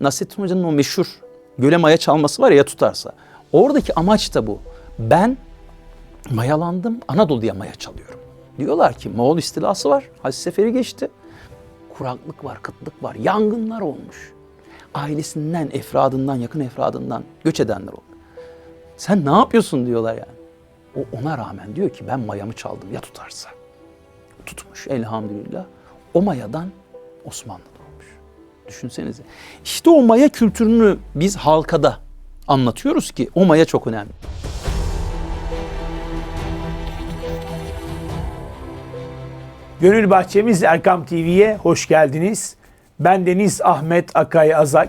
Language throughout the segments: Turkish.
Nasrettin Hoca'nın o meşhur göle maya çalması var ya, tutarsa. Oradaki amaç da bu. Ben mayalandım, Anadolu'ya maya çalıyorum. Diyorlar ki Moğol istilası var, Haç Seferi geçti. Kuraklık var, kıtlık var, yangınlar olmuş. Ailesinden, efradından, yakın efradından göç edenler olmuş. Sen ne yapıyorsun diyorlar yani. O ona rağmen diyor ki ben mayamı çaldım ya tutarsa. Tutmuş elhamdülillah. O mayadan Osmanlı. Düşünsenize. İşte o maya kültürünü biz halkada anlatıyoruz ki o maya çok önemli. Gönül Bahçemiz Erkam TV'ye hoş geldiniz. Ben Deniz Ahmet Akay Azak.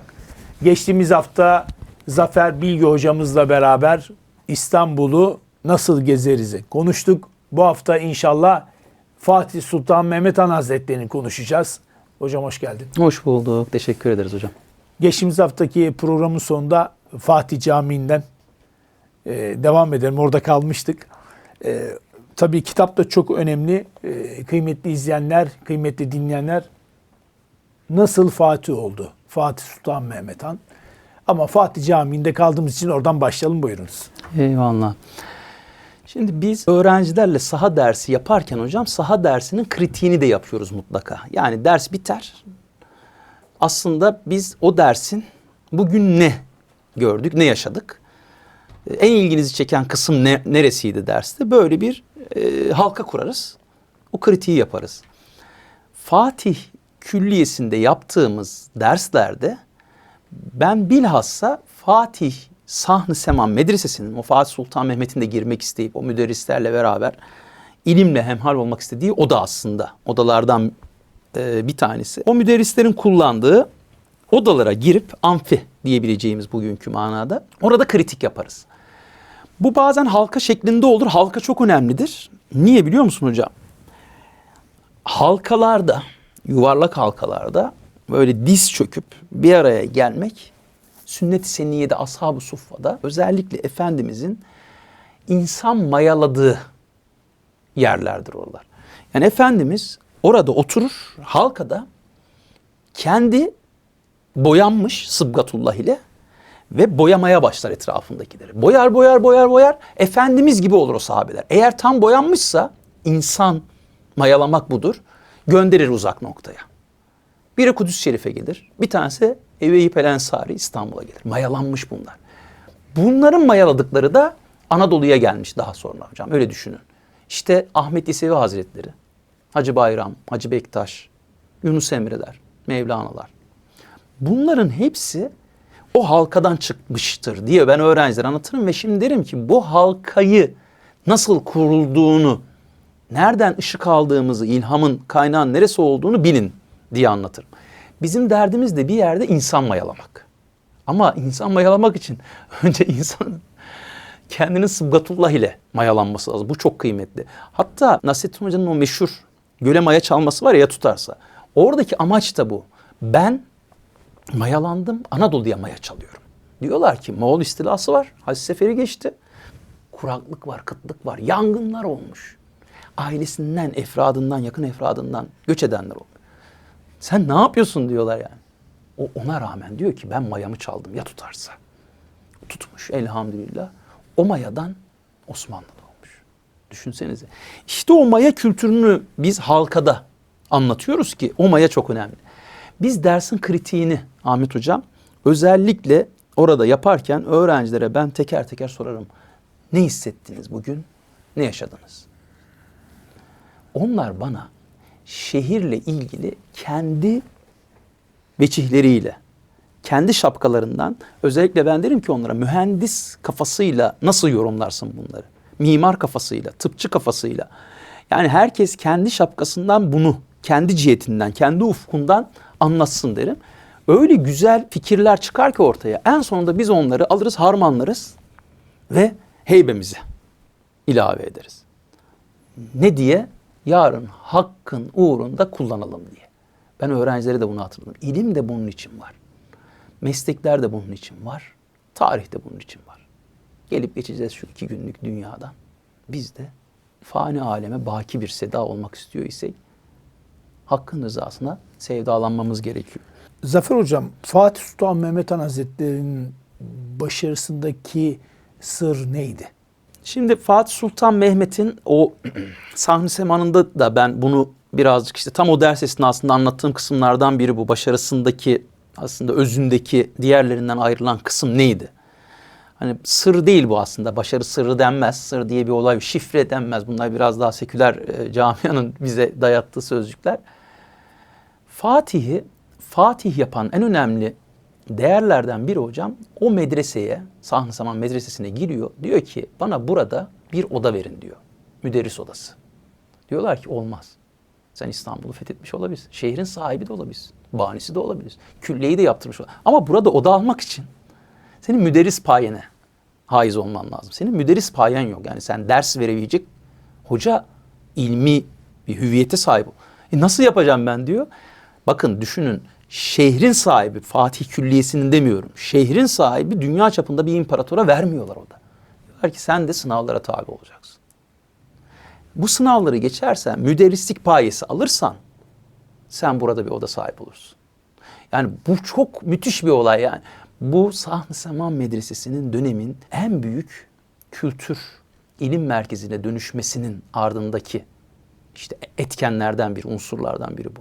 Geçtiğimiz hafta Zafer Bilgi hocamızla beraber İstanbul'u nasıl gezeriz'i konuştuk. Bu hafta inşallah Fatih Sultan Mehmet Han Hazretleri'ni konuşacağız. Hocam hoş geldin. Hoş bulduk. Teşekkür ederiz hocam. Geçtiğimiz haftaki programın sonunda Fatih Camii'nden e, devam edelim. Orada kalmıştık. E, tabii kitap da çok önemli. E, kıymetli izleyenler, kıymetli dinleyenler nasıl Fatih oldu? Fatih Sultan Mehmet Han. Ama Fatih Camii'nde kaldığımız için oradan başlayalım buyurunuz. Eyvallah. Şimdi biz öğrencilerle saha dersi yaparken hocam saha dersinin kritiğini de yapıyoruz mutlaka. Yani ders biter. Aslında biz o dersin bugün ne gördük, ne yaşadık? Ee, En ilginizi çeken kısım ne, neresiydi derste? Böyle bir e, halka kurarız. O kritiği yaparız. Fatih Külliyesi'nde yaptığımız derslerde ben bilhassa Fatih Sahn-ı Seman Medresesi'nin o Sultan Mehmet'in de girmek isteyip o müderrislerle beraber ilimle hemhal olmak istediği oda aslında. Odalardan e, bir tanesi. O müderrislerin kullandığı odalara girip amfi diyebileceğimiz bugünkü manada orada kritik yaparız. Bu bazen halka şeklinde olur. Halka çok önemlidir. Niye biliyor musun hocam? halkalarda, yuvarlak halkalarda böyle diz çöküp bir araya gelmek sünnet-i seniyede ashab-ı suffada özellikle Efendimizin insan mayaladığı yerlerdir oralar. Yani Efendimiz orada oturur halkada kendi boyanmış Sıbgatullah ile ve boyamaya başlar etrafındakileri. Boyar boyar boyar boyar Efendimiz gibi olur o sahabeler. Eğer tam boyanmışsa insan mayalamak budur. Gönderir uzak noktaya. Biri Kudüs Şerif'e gelir. Bir tanesi Eve-i Pelensari İstanbul'a gelir. Mayalanmış bunlar. Bunların mayaladıkları da Anadolu'ya gelmiş daha sonra hocam. Öyle düşünün. İşte Ahmet Yesevi Hazretleri, Hacı Bayram, Hacı Bektaş, Yunus Emre'ler, Mevlana'lar. Bunların hepsi o halkadan çıkmıştır diye ben öğrencilere anlatırım ve şimdi derim ki bu halkayı nasıl kurulduğunu, nereden ışık aldığımızı, ilhamın kaynağın neresi olduğunu bilin diye anlatırım. Bizim derdimiz de bir yerde insan mayalamak. Ama insan mayalamak için önce insan kendinin sıbgatullah ile mayalanması lazım. Bu çok kıymetli. Hatta Nasrettin Hoca'nın o meşhur göle maya çalması var ya tutarsa. Oradaki amaç da bu. Ben mayalandım, Anadolu'ya maya çalıyorum. Diyorlar ki Moğol istilası var, Haç Seferi geçti. Kuraklık var, kıtlık var, yangınlar olmuş. Ailesinden, efradından, yakın efradından göç edenler olmuş. Sen ne yapıyorsun diyorlar yani. O ona rağmen diyor ki ben mayamı çaldım ya tutarsa. Tutmuş elhamdülillah. O mayadan Osmanlı doğmuş. Düşünsenize. İşte o maya kültürünü biz halkada anlatıyoruz ki o maya çok önemli. Biz dersin kritiğini Ahmet Hocam özellikle orada yaparken öğrencilere ben teker teker sorarım. Ne hissettiniz bugün? Ne yaşadınız? Onlar bana şehirle ilgili kendi veçihleriyle, kendi şapkalarından özellikle ben derim ki onlara mühendis kafasıyla nasıl yorumlarsın bunları? Mimar kafasıyla, tıpçı kafasıyla. Yani herkes kendi şapkasından bunu kendi cihetinden, kendi ufkundan anlatsın derim. Öyle güzel fikirler çıkar ki ortaya. En sonunda biz onları alırız, harmanlarız ve heybemize ilave ederiz. Ne diye? Yarın hakkın uğrunda kullanalım diye. Ben öğrencilere de bunu hatırladım. İlim de bunun için var. Meslekler de bunun için var. Tarih de bunun için var. Gelip geçeceğiz şu iki günlük dünyadan. Biz de fani aleme baki bir seda olmak istiyor isek hakkın rızasına sevdalanmamız gerekiyor. Zafer Hocam, Fatih Sultan Mehmet Han Hazretleri'nin başarısındaki sır neydi? Şimdi Fatih Sultan Mehmet'in o sahne semanında da ben bunu birazcık işte tam o ders esnasında anlattığım kısımlardan biri bu. Başarısındaki aslında özündeki diğerlerinden ayrılan kısım neydi? Hani sır değil bu aslında. Başarı sırrı denmez. Sır diye bir olay, şifre denmez. Bunlar biraz daha seküler e, camianın bize dayattığı sözcükler. Fatih'i Fatih yapan en önemli değerlerden biri hocam o medreseye, Sahne Saman medresesine giriyor. Diyor ki bana burada bir oda verin diyor. Müderris odası. Diyorlar ki olmaz. Sen İstanbul'u fethetmiş olabilirsin. Şehrin sahibi de olabilirsin. Banisi de olabilirsin. Külleyi de yaptırmış olabilirsin. Ama burada oda almak için senin müderris payene haiz olman lazım. Senin müderris payen yok. Yani sen ders verebilecek hoca ilmi bir hüviyete sahip. E nasıl yapacağım ben diyor. Bakın düşünün şehrin sahibi Fatih Külliyesi'nin demiyorum. Şehrin sahibi dünya çapında bir imparatora vermiyorlar o da. Diyorlar ki sen de sınavlara tabi olacaksın. Bu sınavları geçersen, müderrislik payesi alırsan sen burada bir oda sahip olursun. Yani bu çok müthiş bir olay yani. Bu Sahne Saman Medresesi'nin dönemin en büyük kültür, ilim merkezine dönüşmesinin ardındaki işte etkenlerden biri, unsurlardan biri bu.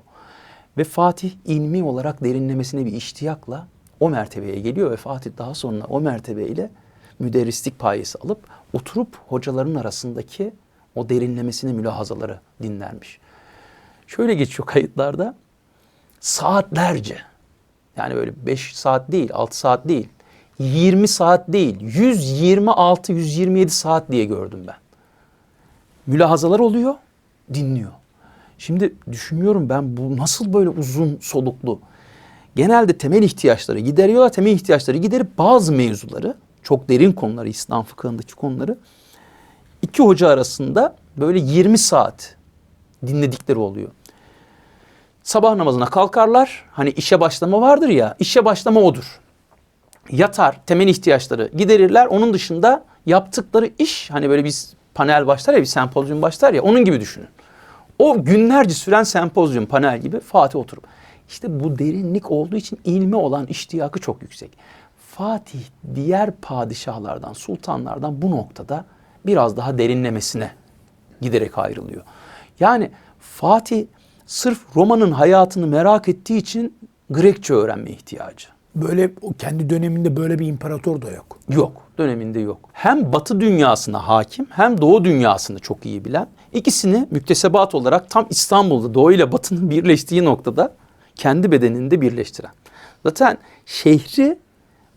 Ve Fatih ilmi olarak derinlemesine bir iştiyakla o mertebeye geliyor ve Fatih daha sonra o mertebeyle müderrislik payesi alıp oturup hocaların arasındaki o derinlemesine mülahazaları dinlermiş. Şöyle geçiyor kayıtlarda saatlerce yani böyle 5 saat değil 6 saat değil 20 saat değil 126 127 saat diye gördüm ben. Mülahazalar oluyor dinliyor. Şimdi düşünüyorum ben bu nasıl böyle uzun soluklu. Genelde temel ihtiyaçları gideriyorlar. Temel ihtiyaçları giderip bazı mevzuları çok derin konuları İslam fıkhındaki konuları iki hoca arasında böyle 20 saat dinledikleri oluyor. Sabah namazına kalkarlar. Hani işe başlama vardır ya. işe başlama odur. Yatar, temel ihtiyaçları giderirler. Onun dışında yaptıkları iş hani böyle bir panel başlar ya bir sempozyum başlar ya onun gibi düşünün. O günlerce süren sempozyum panel gibi Fatih oturup. İşte bu derinlik olduğu için ilmi olan iştiyakı çok yüksek. Fatih diğer padişahlardan, sultanlardan bu noktada biraz daha derinlemesine giderek ayrılıyor. Yani Fatih sırf Roma'nın hayatını merak ettiği için Grekçe öğrenme ihtiyacı. Böyle kendi döneminde böyle bir imparator da yok. Yok, döneminde yok. Hem Batı dünyasına hakim hem Doğu dünyasını çok iyi bilen. İkisini müktesebat olarak tam İstanbul'da Doğu ile Batı'nın birleştiği noktada kendi bedeninde birleştiren. Zaten şehri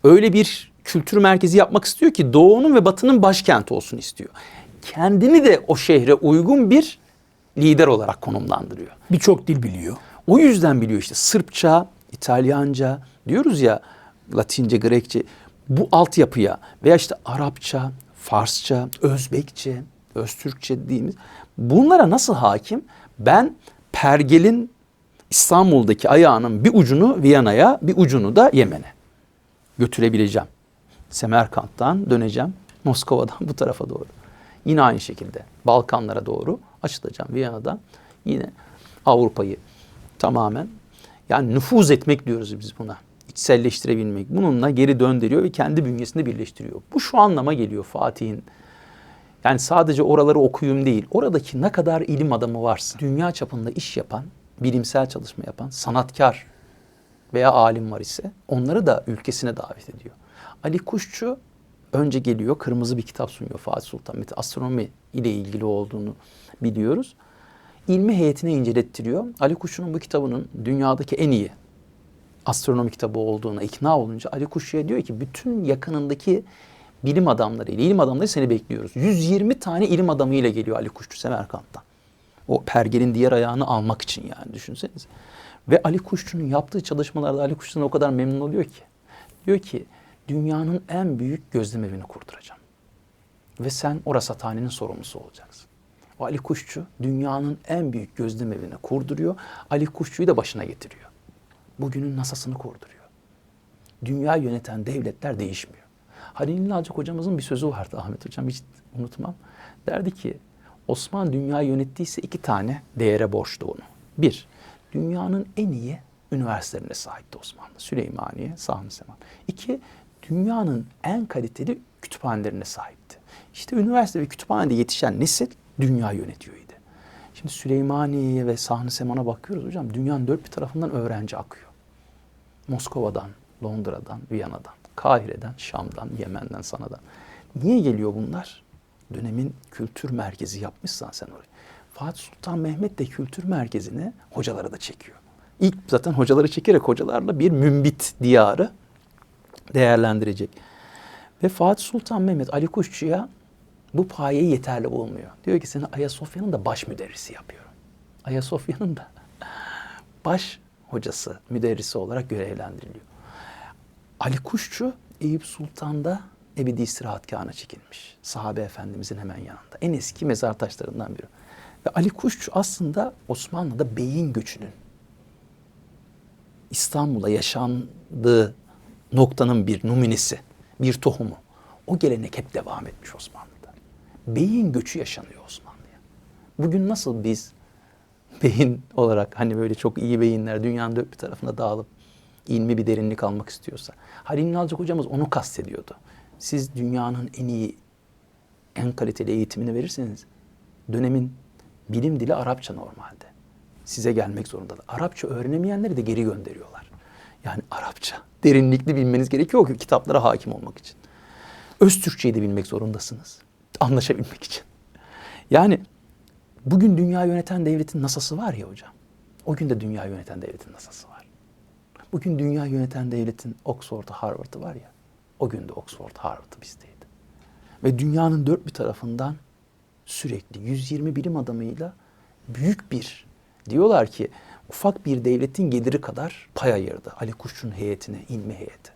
öyle bir kültür merkezi yapmak istiyor ki Doğu'nun ve Batı'nın başkenti olsun istiyor. Kendini de o şehre uygun bir lider olarak konumlandırıyor. Birçok dil biliyor. O yüzden biliyor işte Sırpça, İtalyanca diyoruz ya Latince, Grekçe bu altyapıya veya işte Arapça, Farsça, Özbekçe, Öztürkçe dediğimiz bunlara nasıl hakim? Ben Pergel'in İstanbul'daki ayağının bir ucunu Viyana'ya, bir ucunu da Yemen'e götürebileceğim. Semerkant'tan döneceğim. Moskova'dan bu tarafa doğru. Yine aynı şekilde Balkanlara doğru açılacağım Viyana'dan. Yine Avrupa'yı tamamen yani nüfuz etmek diyoruz biz buna. İçselleştirebilmek. Bununla geri döndürüyor ve kendi bünyesinde birleştiriyor. Bu şu anlama geliyor Fatih'in. Yani sadece oraları okuyum değil. Oradaki ne kadar ilim adamı varsa, dünya çapında iş yapan, bilimsel çalışma yapan, sanatkar veya alim var ise onları da ülkesine davet ediyor. Ali Kuşçu önce geliyor, kırmızı bir kitap sunuyor Fatih Sultan Mehmet. Astronomi ile ilgili olduğunu biliyoruz ilmi heyetine incelettiriyor. Ali Kuşçu'nun bu kitabının dünyadaki en iyi astronomi kitabı olduğuna ikna olunca Ali Kuşçu'ya diyor ki bütün yakınındaki bilim adamlarıyla, ilim adamları seni bekliyoruz. 120 tane ilim adamıyla geliyor Ali Kuşçu Semerkant'tan. O pergelin diğer ayağını almak için yani düşünsenize. Ve Ali Kuşçu'nun yaptığı çalışmalarda Ali Kuşçu'dan o kadar memnun oluyor ki. Diyor ki dünyanın en büyük gözlem evini kurduracağım. Ve sen o rasathanenin sorumlusu olacaksın. O Ali Kuşçu dünyanın en büyük gözlem evini kurduruyor. Ali Kuşçu'yu da başına getiriyor. Bugünün NASA'sını kurduruyor. Dünya yöneten devletler değişmiyor. Halil İnalcık hocamızın bir sözü vardı Ahmet hocam hiç unutmam. Derdi ki Osman dünya yönettiyse iki tane değere borçlu onu. Bir, dünyanın en iyi üniversitelerine sahipti Osmanlı. Süleymaniye, Sami Seman. İki, dünyanın en kaliteli kütüphanelerine sahipti. İşte üniversite ve kütüphanede yetişen nesil dünya yönetiyor idi. Şimdi Süleymaniye'ye ve Sahni Seman'a bakıyoruz hocam. Dünyanın dört bir tarafından öğrenci akıyor. Moskova'dan, Londra'dan, Viyana'dan, Kahire'den, Şam'dan, Yemen'den, Sana'dan. Niye geliyor bunlar? Dönemin kültür merkezi yapmışsan sen orayı. Fatih Sultan Mehmet de kültür merkezine hocaları da çekiyor. İlk zaten hocaları çekerek hocalarla bir mümbit diyarı değerlendirecek. Ve Fatih Sultan Mehmet Ali Kuşçu'ya bu payeyi yeterli bulmuyor. Diyor ki seni Ayasofya'nın da baş müderrisi yapıyorum. Ayasofya'nın da baş hocası, müderrisi olarak görevlendiriliyor. Ali Kuşçu Eyüp Sultan'da ebedi istirahatgahına çekilmiş. Sahabe Efendimizin hemen yanında. En eski mezar taşlarından biri. Ve Ali Kuşçu aslında Osmanlı'da beyin göçünün İstanbul'a yaşandığı noktanın bir numunesi, bir tohumu. O gelenek hep devam etmiş Osmanlı'da. Beyin göçü yaşanıyor Osmanlı'ya. Bugün nasıl biz beyin olarak hani böyle çok iyi beyinler dünyanın dört bir tarafına dağılıp ilmi bir derinlik almak istiyorsa. Halil Nalcık hocamız onu kastediyordu. Siz dünyanın en iyi, en kaliteli eğitimini verirseniz dönemin bilim dili Arapça normalde. Size gelmek zorundalar. Arapça öğrenemeyenleri de geri gönderiyorlar. Yani Arapça derinlikli bilmeniz gerekiyor ki kitaplara hakim olmak için. Öz Türkçeyi de bilmek zorundasınız. Anlaşabilmek için. Yani bugün dünya yöneten devletin NASA'sı var ya hocam. O gün de dünya yöneten devletin NASA'sı var. Bugün dünya yöneten devletin Oxford'u, Harvard'ı var ya. O gün de Oxford, Harvard'ı bizdeydi. Ve dünyanın dört bir tarafından sürekli 120 bilim adamıyla büyük bir diyorlar ki ufak bir devletin geliri kadar pay ayırdı. Ali Kuşçu'nun heyetine, ilmi heyeti.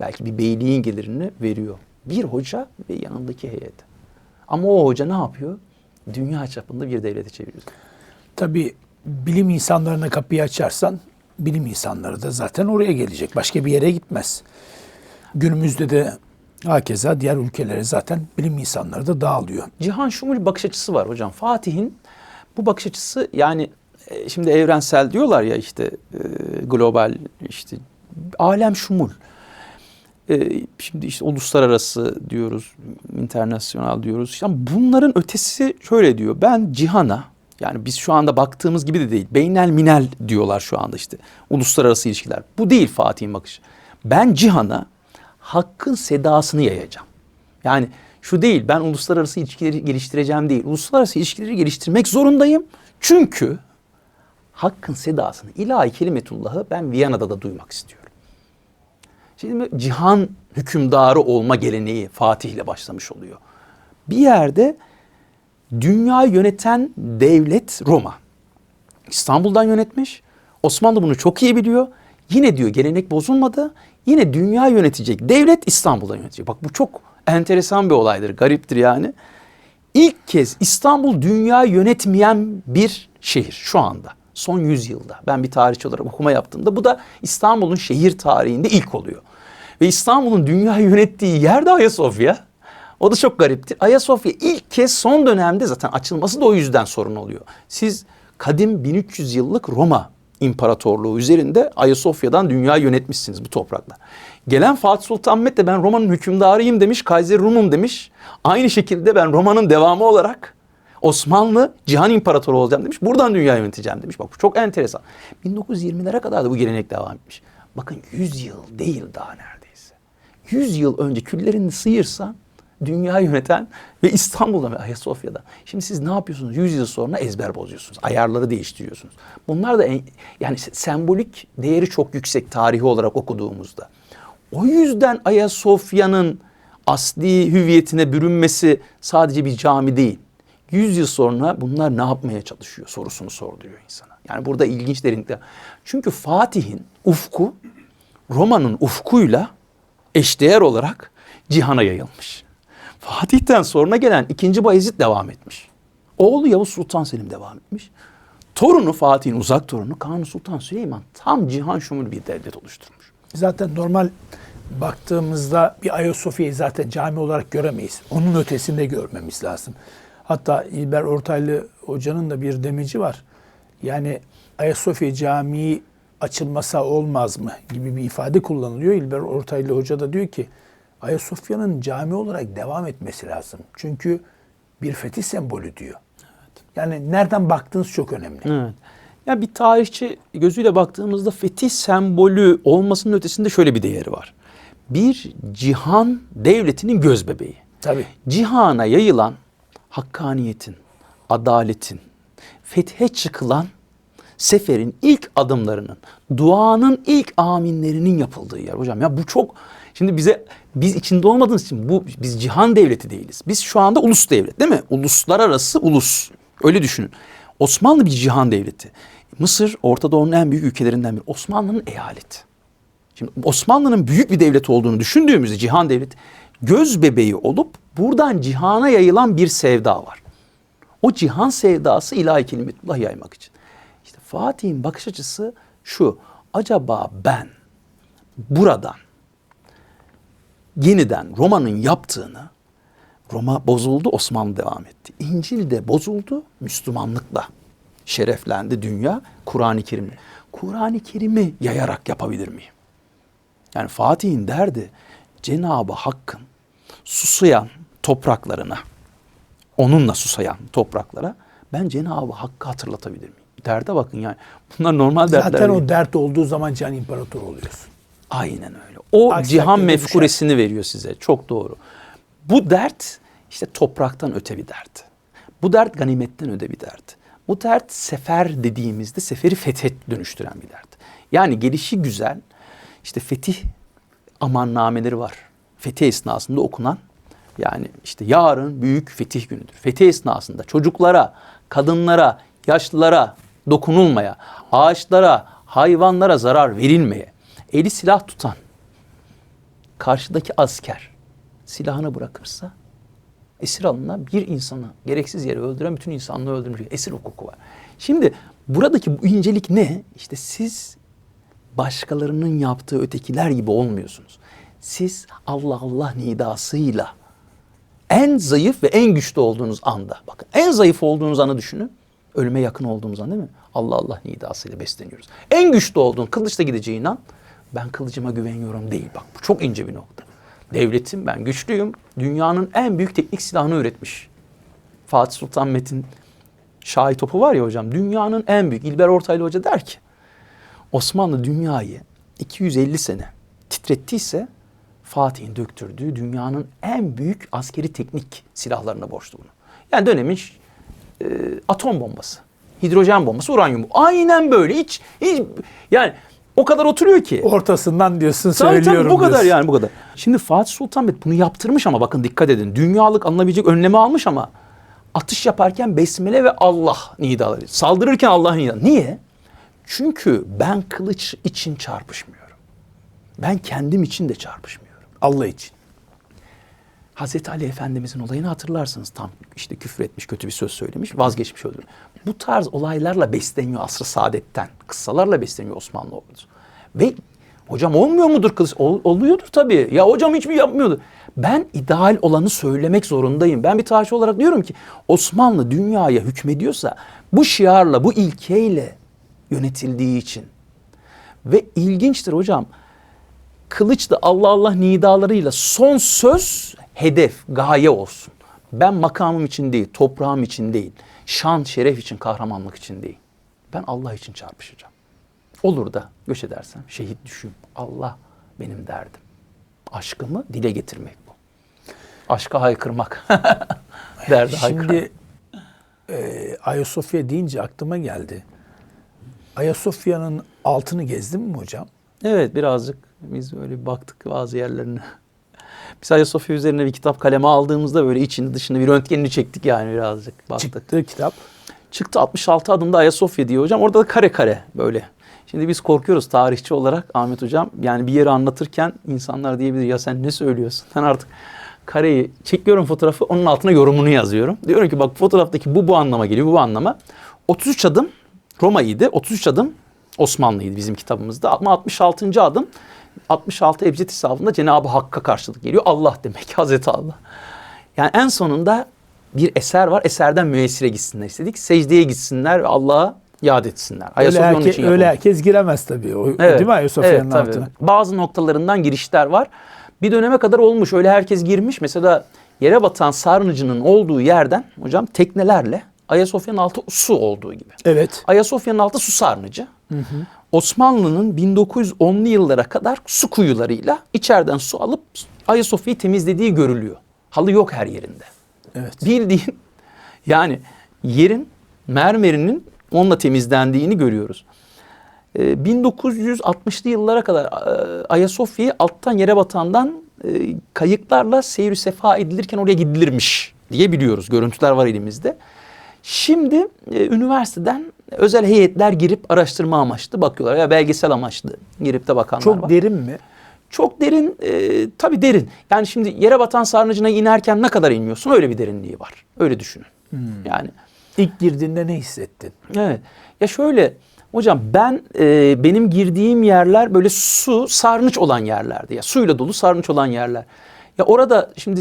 Belki bir beyliğin gelirini veriyor. Bir hoca ve yanındaki heyet. Ama o hoca ne yapıyor? Dünya çapında bir devlete çeviriyor. Tabii bilim insanlarına kapıyı açarsan bilim insanları da zaten oraya gelecek. Başka bir yere gitmez. Günümüzde de hakeza diğer ülkelere zaten bilim insanları da dağılıyor. Cihan Şumul bakış açısı var hocam. Fatih'in bu bakış açısı yani e, şimdi evrensel diyorlar ya işte e, global işte alem şumul. E, şimdi işte uluslararası diyoruz, internasyonal diyoruz. İşte bunların ötesi şöyle diyor. Ben cihana yani biz şu anda baktığımız gibi de değil. Beynel minel diyorlar şu anda işte. Uluslararası ilişkiler. Bu değil Fatih'in bakışı. Ben cihana hakkın sedasını yayacağım. Yani şu değil ben uluslararası ilişkileri geliştireceğim değil. Uluslararası ilişkileri geliştirmek zorundayım. Çünkü hakkın sedasını ilahi kelimetullahı ben Viyana'da da duymak istiyorum. Şimdi cihan hükümdarı olma geleneği Fatih ile başlamış oluyor. Bir yerde dünya yöneten devlet Roma. İstanbul'dan yönetmiş. Osmanlı bunu çok iyi biliyor. Yine diyor gelenek bozulmadı. Yine dünya yönetecek devlet İstanbul'dan yönetecek. Bak bu çok enteresan bir olaydır, gariptir yani. İlk kez İstanbul dünya yönetmeyen bir şehir şu anda. Son yüzyılda. Ben bir tarihçi olarak okuma yaptığımda bu da İstanbul'un şehir tarihinde ilk oluyor. Ve İstanbul'un dünya yönettiği yer de Ayasofya. O da çok gariptir. Ayasofya ilk kez son dönemde zaten açılması da o yüzden sorun oluyor. Siz kadim 1300 yıllık Roma İmparatorluğu üzerinde Ayasofya'dan dünya yönetmişsiniz bu topraklar. Gelen Fatih Sultan Mehmet de ben Roma'nın hükümdarıyım demiş, Kaiser Rumum demiş. Aynı şekilde ben Roma'nın devamı olarak Osmanlı Cihan İmparatoru olacağım demiş. Buradan dünya yöneteceğim demiş. Bak bu çok enteresan. 1920'lere kadar da bu gelenek devam etmiş. Bakın 100 yıl değil daha neredeyse. 100 yıl önce küllerini sıyırsan dünya yöneten ve İstanbul'da ve Ayasofya'da. Şimdi siz ne yapıyorsunuz? 100 yıl sonra ezber bozuyorsunuz. Ayarları değiştiriyorsunuz. Bunlar da en, yani sembolik değeri çok yüksek tarihi olarak okuduğumuzda. O yüzden Ayasofya'nın asli hüviyetine bürünmesi sadece bir cami değil. 100 yıl sonra bunlar ne yapmaya çalışıyor sorusunu sorduruyor insana. Yani burada ilginç derinlikler. Çünkü Fatih'in ufku Roma'nın ufkuyla eşdeğer olarak cihana yayılmış. Fatih'ten sonra gelen ikinci Bayezid devam etmiş. Oğlu Yavuz Sultan Selim devam etmiş. Torunu Fatih'in uzak torunu Kanuni Sultan Süleyman tam cihan şumul bir devlet oluşturmuş. Zaten normal baktığımızda bir Ayasofya'yı zaten cami olarak göremeyiz. Onun ötesinde görmemiz lazım. Hatta İlber Ortaylı hocanın da bir demeci var. Yani Ayasofya Camii açılmasa olmaz mı gibi bir ifade kullanılıyor. İlber Ortaylı Hoca da diyor ki Ayasofya'nın cami olarak devam etmesi lazım. Çünkü bir fetih sembolü diyor. Yani nereden baktığınız çok önemli. Evet. Ya bir tarihçi gözüyle baktığımızda fetih sembolü olmasının ötesinde şöyle bir değeri var. Bir cihan devletinin gözbebeği. Tabii. Cihana yayılan hakkaniyetin, adaletin, fethe çıkılan seferin ilk adımlarının, duanın ilk aminlerinin yapıldığı yer hocam. Ya bu çok şimdi bize biz içinde olmadığımız için bu biz cihan devleti değiliz. Biz şu anda ulus devlet değil mi? Uluslararası ulus. Öyle düşünün. Osmanlı bir cihan devleti. Mısır Orta Doğu'nun en büyük ülkelerinden biri. Osmanlı'nın eyaleti. Şimdi Osmanlı'nın büyük bir devlet olduğunu düşündüğümüzde cihan devleti göz bebeği olup buradan cihana yayılan bir sevda var. O cihan sevdası ilahi kelimetullah yaymak için. İşte Fatih'in bakış açısı şu. Acaba ben buradan yeniden Roma'nın yaptığını Roma bozuldu, Osmanlı devam etti. İncil de bozuldu, Müslümanlıkla şereflendi dünya Kur'an-ı Kerim'le. Kur'an-ı Kerim'i yayarak yapabilir miyim? Yani Fatih'in derdi Cenab-ı Hakk'ın susayan topraklarına, onunla susayan topraklara ben Cenab-ı Hakk'ı hatırlatabilir miyim? Derde bakın yani. Bunlar normal dertler. Zaten o dert olduğu zaman can imparator oluyorsun. Aynen öyle. O Aksi cihan mefkuresini veriyor size. Çok doğru. Bu dert işte topraktan öte bir dert. Bu dert ganimetten öte bir dert. Bu dert sefer dediğimizde seferi fethet dönüştüren bir dert. Yani gelişi güzel işte fetih amannameleri var. Fetih esnasında okunan yani işte yarın büyük fetih günüdür. Fetih esnasında çocuklara, kadınlara, yaşlılara dokunulmaya, ağaçlara, hayvanlara zarar verilmeye, eli silah tutan karşıdaki asker silahını bırakırsa esir alınan bir insanı gereksiz yere öldüren bütün insanlığı öldürmüş. Esir hukuku var. Şimdi buradaki bu incelik ne? İşte siz başkalarının yaptığı ötekiler gibi olmuyorsunuz. Siz Allah Allah nidasıyla en zayıf ve en güçlü olduğunuz anda bakın en zayıf olduğunuz anı düşünün. Ölüme yakın olduğumuz an değil mi? Allah Allah nidasıyla besleniyoruz. En güçlü olduğun kılıçla gideceğin an ben kılıcıma güveniyorum değil. Bak bu çok ince bir nokta. Devletim ben güçlüyüm. Dünyanın en büyük teknik silahını üretmiş. Fatih Sultan Metin şahi topu var ya hocam. Dünyanın en büyük. İlber Ortaylı Hoca der ki Osmanlı dünyayı 250 sene titrettiyse Fatih'in döktürdüğü dünyanın en büyük askeri teknik silahlarına borçlu bunu. Yani dönemin e, atom bombası, hidrojen bombası, uranyum. Aynen böyle. Hiç, hiç yani o kadar oturuyor ki. Ortasından diyorsun tabii söylüyorum bu kadar diyorsun. yani bu kadar. Şimdi Fatih Sultan Mehmet bunu yaptırmış ama bakın dikkat edin. Dünyalık alınabilecek önlemi almış ama atış yaparken besmele ve Allah nidaları. Saldırırken Allah nidaları. Niye? Çünkü ben kılıç için çarpışmıyorum. Ben kendim için de çarpışmıyorum. Allah için. Hazreti Ali Efendimizin olayını hatırlarsınız. Tam işte küfür etmiş, kötü bir söz söylemiş, vazgeçmiş öldürmüş. Bu tarz olaylarla besleniyor asr-ı saadetten. Kıssalarla besleniyor Osmanlı ordusu. Ve hocam olmuyor mudur kılıç? Ol- oluyordur tabii. Ya hocam hiç mi yapmıyordu? Ben ideal olanı söylemek zorundayım. Ben bir tarihçi olarak diyorum ki Osmanlı dünyaya hükmediyorsa bu şiarla, bu ilkeyle yönetildiği için. Ve ilginçtir hocam kılıç da Allah Allah nidalarıyla son söz hedef, gaye olsun. Ben makamım için değil, toprağım için değil, şan, şeref için, kahramanlık için değil. Ben Allah için çarpışacağım. Olur da göç edersem şehit düşeyim. Allah benim derdim. Aşkımı dile getirmek bu. Aşka haykırmak. Derdi haykırmak. Şimdi e, Ayasofya deyince aklıma geldi. Ayasofya'nın altını gezdin mi hocam? Evet birazcık biz böyle bir baktık bazı yerlerine. Biz Ayasofya üzerine bir kitap kaleme aldığımızda böyle içini dışını bir röntgenini çektik yani birazcık baktık. Çıktığı kitap. Çıktı 66 adımda Ayasofya diyor hocam. Orada da kare kare böyle. Şimdi biz korkuyoruz tarihçi olarak Ahmet hocam. Yani bir yeri anlatırken insanlar diyebilir ya sen ne söylüyorsun? Ben artık kareyi çekiyorum fotoğrafı onun altına yorumunu yazıyorum. Diyorum ki bak fotoğraftaki bu bu anlama geliyor bu bu anlama. 33 adım Roma'ydı. 33 adım Osmanlı'ydı bizim kitabımızda. Ama 66. adım 66 Ebced hesabında Cenab-ı Hakk'a karşılık geliyor. Allah demek Hazreti Allah. Yani en sonunda bir eser var. Eserden müessire gitsinler istedik. Secdeye gitsinler ve Allah'a yad etsinler. Öyle, Ayasofya onun herke- için öyle herkes giremez tabii. O, Evet, Değil mi Ayasofya'nın evet, altına? Bazı noktalarından girişler var. Bir döneme kadar olmuş. Öyle herkes girmiş. Mesela yere batan sarnıcının olduğu yerden hocam teknelerle Ayasofya'nın altı su olduğu gibi. Evet. Ayasofya'nın altı su sarnıcı. Osmanlı'nın 1910'lu yıllara kadar su kuyularıyla içeriden su alıp Ayasofya'yı temizlediği görülüyor. Halı yok her yerinde. Evet. Bildiğin yani yerin mermerinin onunla temizlendiğini görüyoruz. Ee, 1960'lı yıllara kadar e, Ayasofya'yı alttan yere batandan e, kayıklarla seyir sefa edilirken oraya gidilirmiş diye biliyoruz. Görüntüler var elimizde. Şimdi e, üniversiteden özel heyetler girip araştırma amaçlı bakıyorlar ya belgesel amaçlı girip de bakanlar Çok var. derin mi? Çok derin, e, tabii derin. Yani şimdi yere batan sarnıcına inerken ne kadar inmiyorsun öyle bir derinliği var. Öyle düşünün. Yani İlk girdiğinde ne hissettin? evet. Ya şöyle hocam ben e, benim girdiğim yerler böyle su, sarnıç olan yerlerdi. Ya suyla dolu sarnıç olan yerler. Ya orada şimdi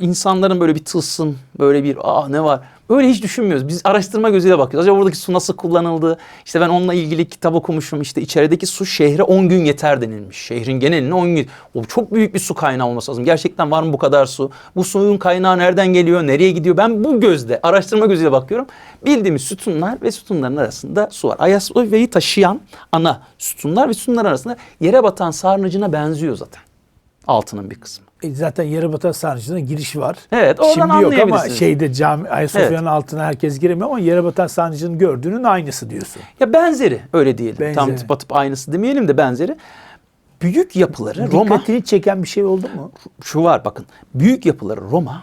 insanların böyle bir tılsım, böyle bir ah ne var? Öyle hiç düşünmüyoruz. Biz araştırma gözüyle bakıyoruz. Acaba buradaki su nasıl kullanıldı? İşte ben onunla ilgili kitap okumuşum. İşte içerideki su şehre 10 gün yeter denilmiş. Şehrin geneline 10 gün. O çok büyük bir su kaynağı olması lazım. Gerçekten var mı bu kadar su? Bu suyun kaynağı nereden geliyor? Nereye gidiyor? Ben bu gözle, araştırma gözüyle bakıyorum. Bildiğimiz sütunlar ve sütunların arasında su var. Ayasofya'yı taşıyan ana sütunlar ve sütunlar arasında yere batan sarnıcına benziyor zaten. Altının bir kısmı. E, zaten Yerebatan Sarnıcı'na giriş var. Evet, oradan Şimdi yok ama şeyde cami Ayasofya'nın Evet. altına herkes giremiyor ama Yerebatan Sarnıcı'nın gördüğünün aynısı diyorsun. Ya benzeri öyle diyelim. Benzeri. Tam tıpatıp aynısı demeyelim de benzeri. Büyük yapıları Roma Dikkatini çeken bir şey oldu mu? şu var bakın. Büyük yapıları Roma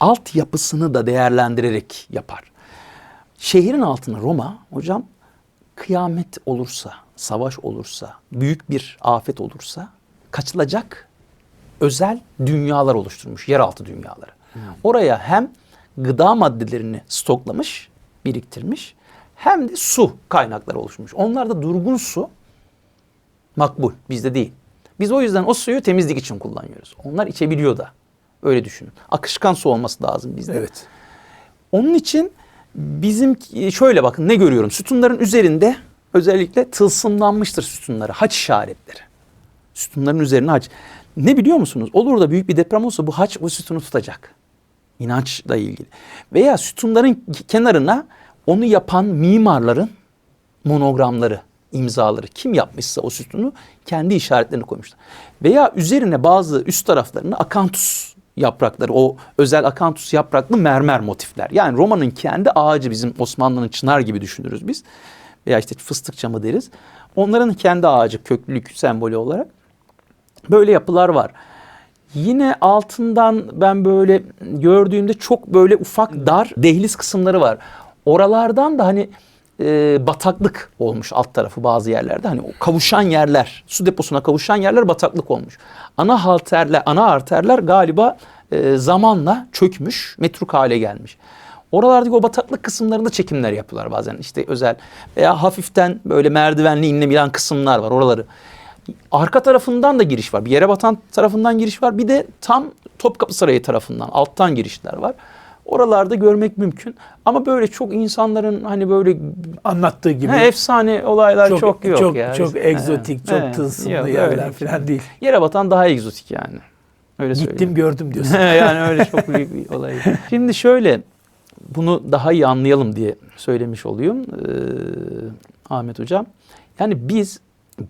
altyapısını da değerlendirerek yapar. Şehrin altına Roma hocam kıyamet olursa, savaş olursa, büyük bir afet olursa kaçılacak özel dünyalar oluşturmuş, yeraltı dünyaları. Oraya hem gıda maddelerini stoklamış, biriktirmiş hem de su kaynakları oluşmuş. Onlar da durgun su makbul, bizde değil. Biz o yüzden o suyu temizlik için kullanıyoruz. Onlar içebiliyor da. Öyle düşünün. Akışkan su olması lazım bizde. Evet. Onun için bizim şöyle bakın ne görüyorum. Sütunların üzerinde özellikle tılsımlanmıştır sütunları. Haç işaretleri. Sütunların üzerine haç. Ne biliyor musunuz? Olur da büyük bir deprem olsa bu haç o sütunu tutacak. İnançla ilgili. Veya sütunların kenarına onu yapan mimarların monogramları, imzaları kim yapmışsa o sütunu kendi işaretlerini koymuşlar. Veya üzerine bazı üst taraflarını akantus yaprakları, o özel akantus yapraklı mermer motifler. Yani Roma'nın kendi ağacı bizim Osmanlı'nın çınar gibi düşünürüz biz. Veya işte fıstık çamı deriz. Onların kendi ağacı köklülük sembolü olarak böyle yapılar var. Yine altından ben böyle gördüğümde çok böyle ufak dar dehliz kısımları var. Oralardan da hani e, bataklık olmuş alt tarafı bazı yerlerde. Hani o kavuşan yerler, su deposuna kavuşan yerler bataklık olmuş. Ana halterler, ana arterler galiba e, zamanla çökmüş, metruk hale gelmiş. Oralardaki o bataklık kısımlarında çekimler yapıyorlar bazen. İşte özel veya hafiften böyle merdivenli inilebilen kısımlar var oraları. Arka tarafından da giriş var. Bir yere batan tarafından giriş var. Bir de tam Topkapı Sarayı tarafından alttan girişler var. Oralarda görmek mümkün. Ama böyle çok insanların hani böyle Anlattığı gibi. he, efsane olaylar çok, yok çok, ya. Çok He, egzotik, çok he, tılsımlı yok, öyle yerler şey. falan değil. Yere batan daha egzotik yani. Öyle Gittim söyleyeyim. gördüm diyorsun. yani öyle çok büyük bir olay. Şimdi şöyle bunu daha iyi anlayalım diye söylemiş olayım ee, Ahmet Hocam. Yani biz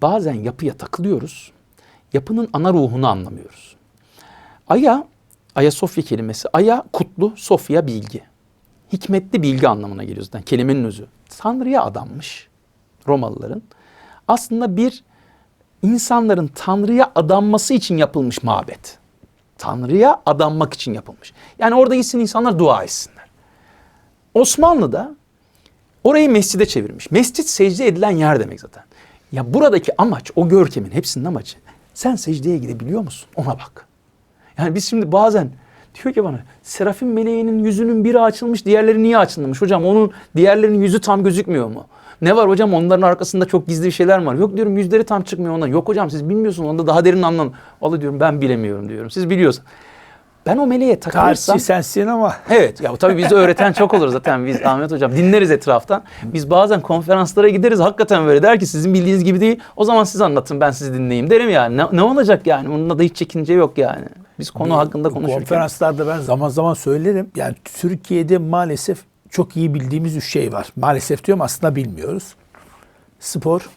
bazen yapıya takılıyoruz. Yapının ana ruhunu anlamıyoruz. Aya, Ayasofya kelimesi. Aya kutlu, Sofya bilgi. Hikmetli bilgi anlamına geliyor zaten kelimenin özü. Tanrı'ya adanmış Romalıların. Aslında bir insanların Tanrı'ya adanması için yapılmış mabet. Tanrı'ya adanmak için yapılmış. Yani orada gitsin insanlar dua etsinler. Osmanlı'da orayı mescide çevirmiş. Mescit secde edilen yer demek zaten. Ya buradaki amaç, o görkemin hepsinin amacı. Sen secdeye gidebiliyor musun? Ona bak. Yani biz şimdi bazen diyor ki bana Serafim meleğinin yüzünün biri açılmış diğerleri niye açılmamış? Hocam onun diğerlerinin yüzü tam gözükmüyor mu? Ne var hocam onların arkasında çok gizli bir şeyler var. Yok diyorum yüzleri tam çıkmıyor ondan. Yok hocam siz bilmiyorsunuz onda daha derin anlam. Vallahi diyorum ben bilemiyorum diyorum. Siz biliyorsunuz. Ben o meleğe takılırsam... Tarihçi sensin ama Evet ya tabii bizi öğreten çok olur zaten biz Ahmet Hocam dinleriz etraftan. Biz bazen konferanslara gideriz hakikaten böyle der ki sizin bildiğiniz gibi değil. O zaman siz anlatın ben sizi dinleyeyim derim yani. Ne, ne olacak yani bununla da hiç çekince yok yani. Biz konu hakkında konuşurken. konferanslarda ben zaman zaman söylerim. Yani Türkiye'de maalesef çok iyi bildiğimiz üç şey var. Maalesef diyorum aslında bilmiyoruz. Spor,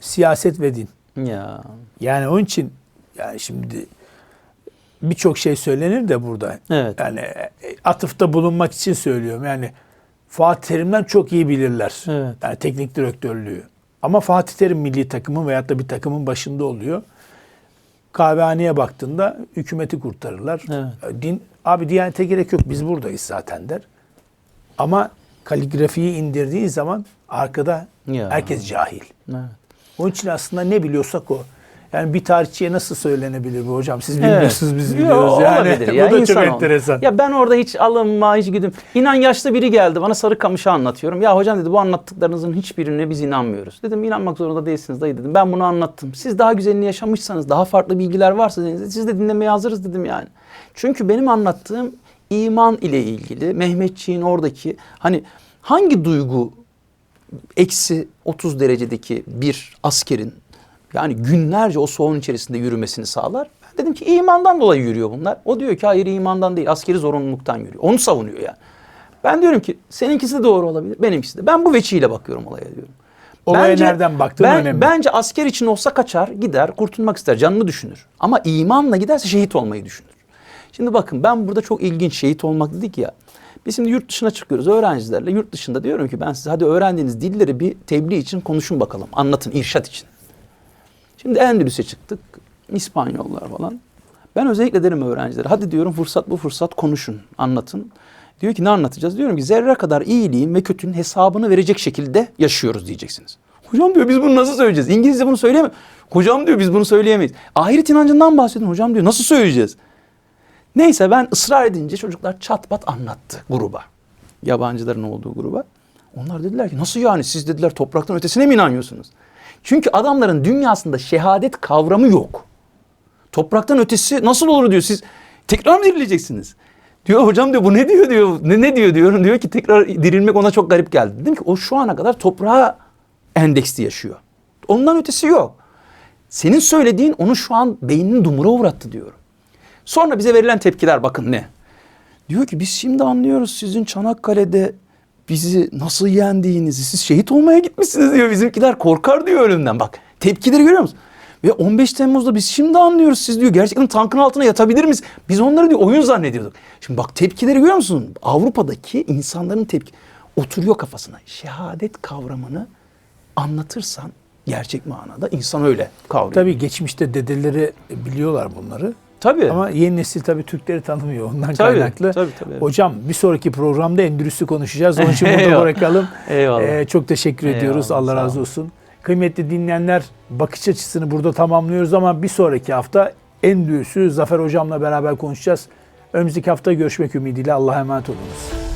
siyaset ve din. Ya Yani onun için yani şimdi birçok şey söylenir de burada. Evet. Yani e, atıfta bulunmak için söylüyorum. Yani Fatih Terim'den çok iyi bilirler. Evet. Yani teknik direktörlüğü. Ama Fatih Terim milli takımın veyahut da bir takımın başında oluyor. Kahvehaneye baktığında hükümeti kurtarırlar. Evet. Din abi Diyanete gerek yok biz buradayız zaten der. Ama kaligrafiyi indirdiği zaman arkada Ya. herkes cahil. evet. Onun için aslında ne biliyorsak o. Yani bir tarihçiye nasıl söylenebilir bu hocam? Siz Evet. bilmiyorsunuz biz Yo, biliyoruz. Yani olabilir bu ya, da çok enteresan. Ya ben orada hiç alınma, hiç güdüm. İnan yaşlı biri geldi bana Sarıkamış'ı anlatıyorum. Ya hocam dedi bu anlattıklarınızın hiçbirine biz inanmıyoruz. Dedim inanmak zorunda değilsiniz dayı dedim. Ben bunu anlattım. Siz daha güzelini yaşamışsanız, daha farklı bilgiler varsa elinizde, siz de dinlemeye hazırız dedim yani. Çünkü benim anlattığım iman ile ilgili Mehmetçiğin oradaki hani hangi duygu eksi 30 derecedeki bir askerin yani günlerce o soğuğun içerisinde yürümesini sağlar. Ben dedim ki imandan dolayı yürüyor bunlar. O diyor ki hayır imandan değil askeri zorunluluktan yürüyor. Onu savunuyor yani. Ben diyorum ki seninkisi de doğru olabilir benimkisi de. Ben bu veçiyle bakıyorum olaya diyorum. Olaya nereden baktığın ben- önemli. Bence asker için olsa kaçar gider kurtulmak ister canını düşünür. Ama imanla giderse şehit olmayı düşünür. Şimdi bakın ben burada çok ilginç şehit olmak dedik ya. Biz şimdi yurt dışına çıkıyoruz öğrencilerle. Yurt dışında diyorum ki ben size hadi öğrendiğiniz dilleri bir tebliğ için konuşun bakalım. Anlatın irşat için. Şimdi Endülüs'e çıktık. İspanyollar falan. Ben özellikle derim öğrencilere hadi diyorum fırsat bu fırsat konuşun, anlatın. Diyor ki ne anlatacağız? Diyorum ki zerre kadar iyiliğin ve kötünün hesabını verecek şekilde yaşıyoruz diyeceksiniz. Hocam diyor biz bunu nasıl söyleyeceğiz? İngilizce bunu söyleyemem. Hocam diyor biz bunu söyleyemeyiz. Ahiret inancından bahsedin hocam diyor. Nasıl söyleyeceğiz? Neyse ben ısrar edince çocuklar çat pat anlattı gruba. Yabancıların olduğu gruba. Onlar dediler ki nasıl yani siz dediler topraktan ötesine mi inanıyorsunuz? Çünkü adamların dünyasında şehadet kavramı yok. Topraktan ötesi nasıl olur diyor siz tekrar mı dirileceksiniz? Diyor hocam diyor bu ne diyor diyor. Ne, ne diyor diyorum. Diyor ki tekrar dirilmek ona çok garip geldi. Dedim ki o şu ana kadar toprağa endeksli yaşıyor. Ondan ötesi yok. Senin söylediğin onu şu an beyninin dumura uğrattı diyorum. Sonra bize verilen tepkiler bakın ne? Diyor ki biz şimdi anlıyoruz sizin Çanakkale'de bizi nasıl yendiğinizi. Siz şehit olmaya gitmişsiniz diyor. Bizimkiler korkar diyor ölümden. Bak tepkileri görüyor musun? Ve 15 Temmuz'da biz şimdi anlıyoruz siz diyor. Gerçekten tankın altına yatabilir miyiz? Biz onları diyor oyun zannediyorduk. Şimdi bak tepkileri görüyor musun? Avrupa'daki insanların tepki oturuyor kafasına. Şehadet kavramını anlatırsan gerçek manada insan öyle kavruyor. Tabii geçmişte dedeleri biliyorlar bunları. Tabii. Ama yeni nesil tabii Türkleri tanımıyor. Ondan Tabii, kaynaklı. tabii, tabii, evet. Hocam bir sonraki programda Endülüs'ü konuşacağız. Onun için burada bırakalım. Eyvallah. Ee, çok teşekkür ediyoruz. Eyvallah, Allah sağ razı olsun. Kıymetli dinleyenler bakış açısını burada tamamlıyoruz ama bir sonraki hafta Endülüs'ü Zafer Hocam'la beraber konuşacağız. Önümüzdeki hafta görüşmek ümidiyle Allah'a emanet olunuz.